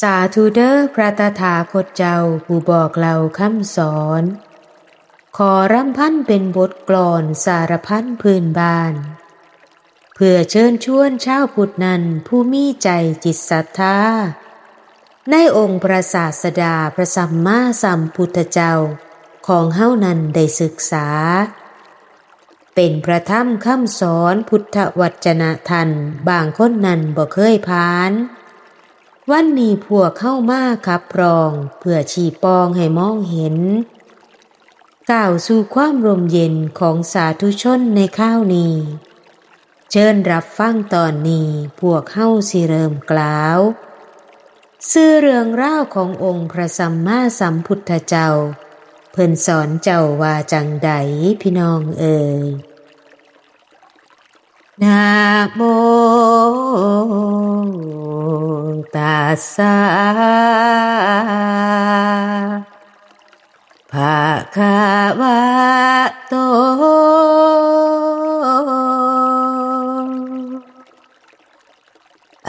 สาธุเด้อพระตถาคตเจ้าผู้บอกเล่าคำสอน ขอรำพันเป็นบทกลอนสารพันพื้นบ้าน เพื่อเชิญชวนชาวพุทธนันผู้มีใจจิตศรัทธา ในองค์พระศาสดาพระสัมมาสัมพุทธเจ้าของเฮ้านั้นได้ศึกษา เป็นพระธรรมคำสอนพุทธวจนะทันบางคนนั้นบ่เคยผ่าน วันนี้พวกเข้ามาขับรอง เพื่อชีปองให้มองเห็นก้าวสู่ความรมเย็นของสาธุชนในข้าวนี้ เชิญรับฟังตอนนี้พวกเข้าสิเริ่มกล่าวซื่อเรื่องราวขององค์พระสัมมาสัมพุทธเจ้า เพิ่นสอนเจ้าว่าจังใดพี่น้องเอ่ยนะโม ตัสสะภะคะวะโต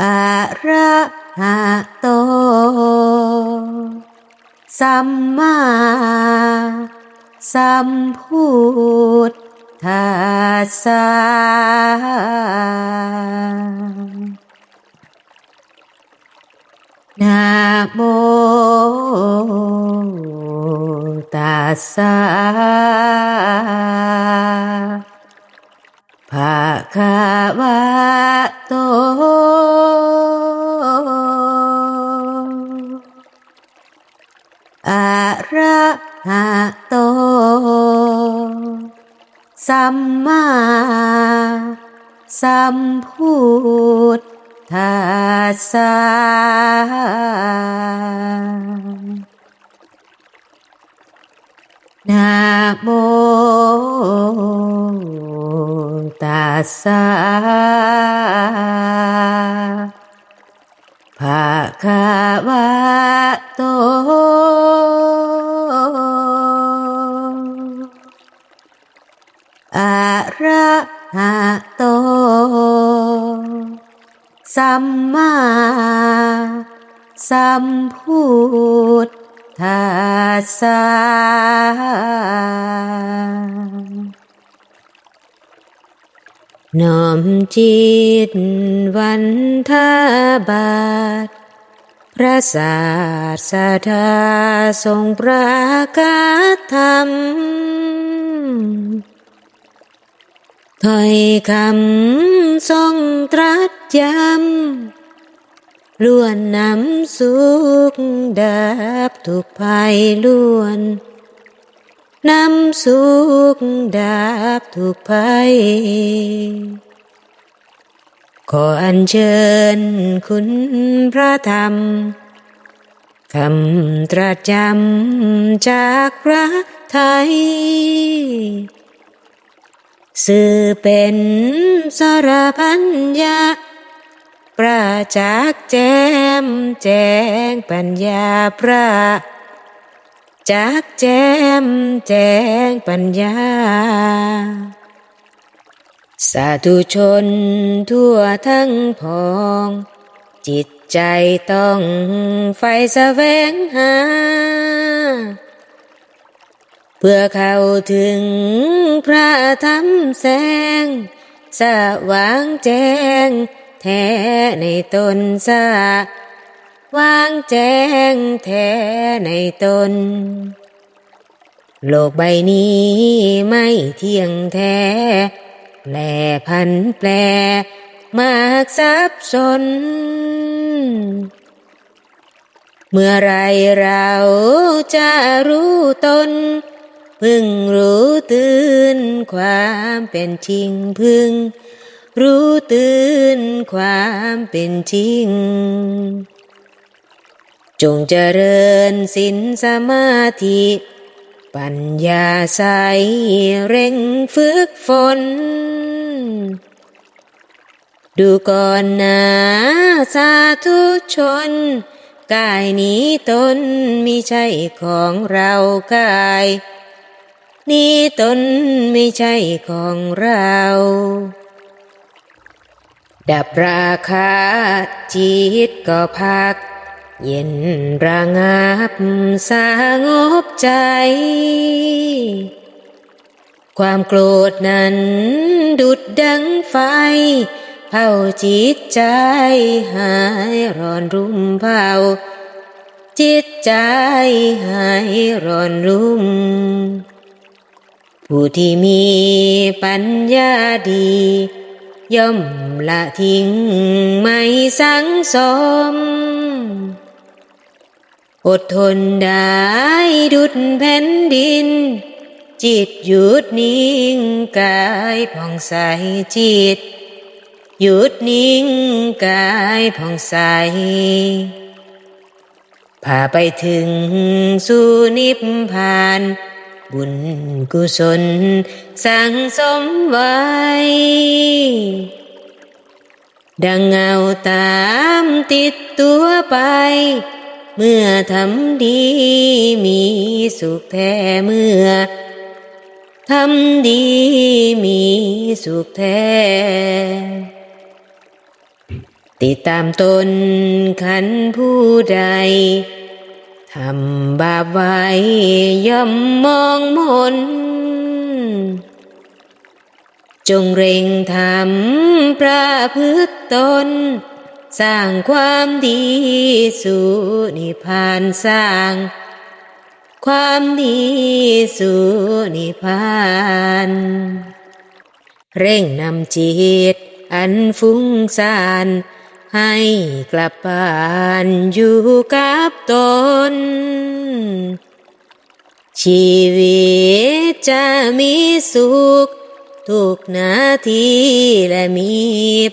อะระหะโต สัมมาสัมพุทธัสสะ นะโมตัสสะภะคะวะโตอะระหะโต สัมมาสัมพุทธ ทัสสะนะโมตัสสะภะคะวะโตอะระหะโต สัมมาสัมพุทธัสสะน้อมจิตวันทาบาท พระศาสดาทรงประกาศธรรม ถ้อยคำทรงตรัสย้ำล้วนนำสุขดับทุกภัยล้วนนำสุขดับทุกภัย ขออัญเชิญคุณพระธรรมคำตรัสจำจากพระไทย สื่อเป็นสารพันยาประจักษ์แจมแจงปัญญาพระจักแจมแจงปัญญา สาธุชนทั่วทั้งพอง จิตใจต้องไฟแสวงหา เพื่อเข้าถึงพระธรรมแสง สว่างแจ้ง แท้ในตนสะวางแจ้งแท้ในตน โลกใบนี้ไม่เที่ยงแท้ แปลพันแปล มากสับสน เมื่อไรเราจะรู้ตน พึงรู้ตื่นความเป็นจริงพึงรู้ตื่นความเป็นจริง จงเจริญสินสมาธิ ปัญญาใสเร่งฝึกฝน ดูก่อนนะสาธุชนกายนี้ตนมิใช่ของเรากาย นี้ตนไม่ใช่ของเรา ดับราคาจิตก็พัก เย็นระงับสางบใจ ความโกรธนั้นดุดดังไฟเผาจิตใจหายร้อนรุ่มเผาจิตใจหายร้อนรุ่ม ผู้ที่มีปัญญาดี ย่อมละทิ้งไม่สังสม อดทนได้ดุดแผ่นดิน จิตหยุดนิ่งกายผ่องใสจิต หยุดนิ่งกายผ่องใสพาไปถึงสู่นิพพาน บุญกุศลสั่งสมไว้ ดังเงาตามติดตัวไป เมื่อทำดีมีสุขแท้เมื่อทำดีมีสุขแท้ ติดตามตนขันผู้ใด ทำบาปไว้ย่อมมองมน จงเร่งทำประพฤติตน สร้างความดีสู่นิพพานสร้าง ความดีสู่นิพพาน เร่งนำจิตอันฟุ้งซ่าน ให้กลับบ้านอยู่กับตน ชีวิตจะมีสุข ทุกนาทีและมี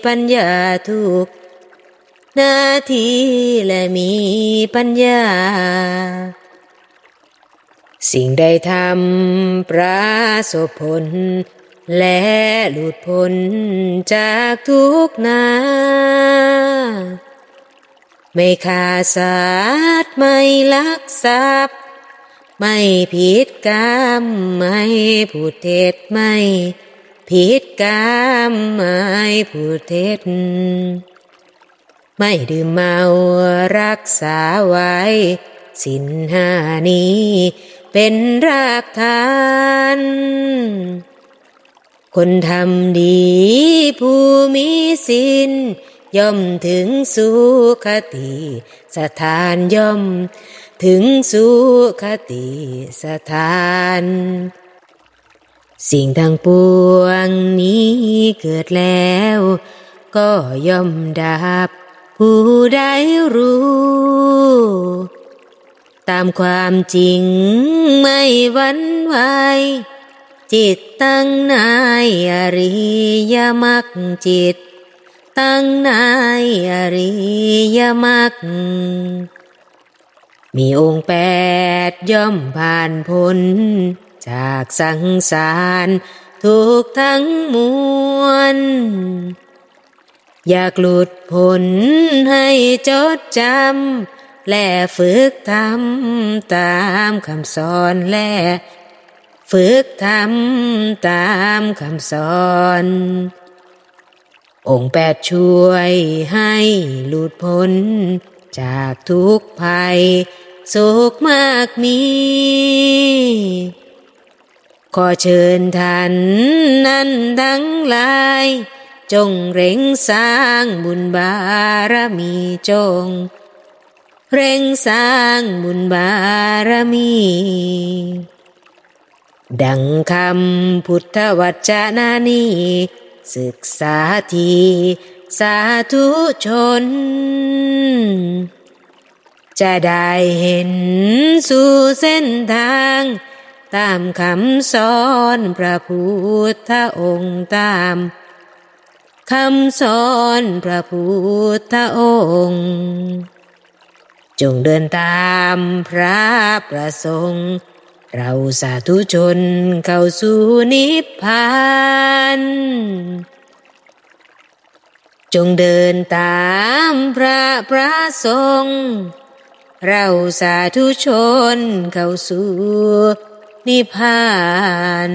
ปัญญาทุกนาทีและมีปัญญา สิ่งใดทำประสบผล และหลุดพ้นจากทุกนา ไม่ฆ่าสัตว์ไม่ลักทรัพย์ ไม่ผิดกรรมไม่พูดเท็จไม่ผิดกรรมไม่พูดเท็จไม่ดื่มเมารักษาไว้สินหานี้เป็นรากฐาน คนทำดีผู้มีสินย่อมถึงสุขติ สถานย่อม ถึงสุขติสถาน สิ่งทั้งปวงนี้เกิดแล้ว ก็ย่อมดับ ผู้ใดรู้ ตามความจริงไม่หวันไหว จิตตั้งนายอริยมรรคจิต ตั้งนายอริยมรรคมีองค์แปดย่อมผ่านพ้นจากสังสารทุกทั้งมวล อยากหลุดพ้นให้จดจำและฝึกทำตามคำสอนและ ฝึกทำตามคำสอน องค์แปดช่วยให้หลุดพ้น จากทุกภัย สุขมากมี ขอเชิญท่านนั้นทั้งหลาย จงเร่งสร้างบุญบารมีจง เร่งสร้างบุญบารมี ดังคำพุทธวจนะนี้ ศึกษาทีสาธุชน จะได้เห็นสู่เส้นทาง ตามคำสอนพระพุทธองค์ตามคำสอนพระพุทธองค์ จงเดินตามพระประสงค์ เราสาธุชนเข้าสู่นิพพานจงเดินตามพระประสงค์เราสาธุชนเข้าสู่นิพพาน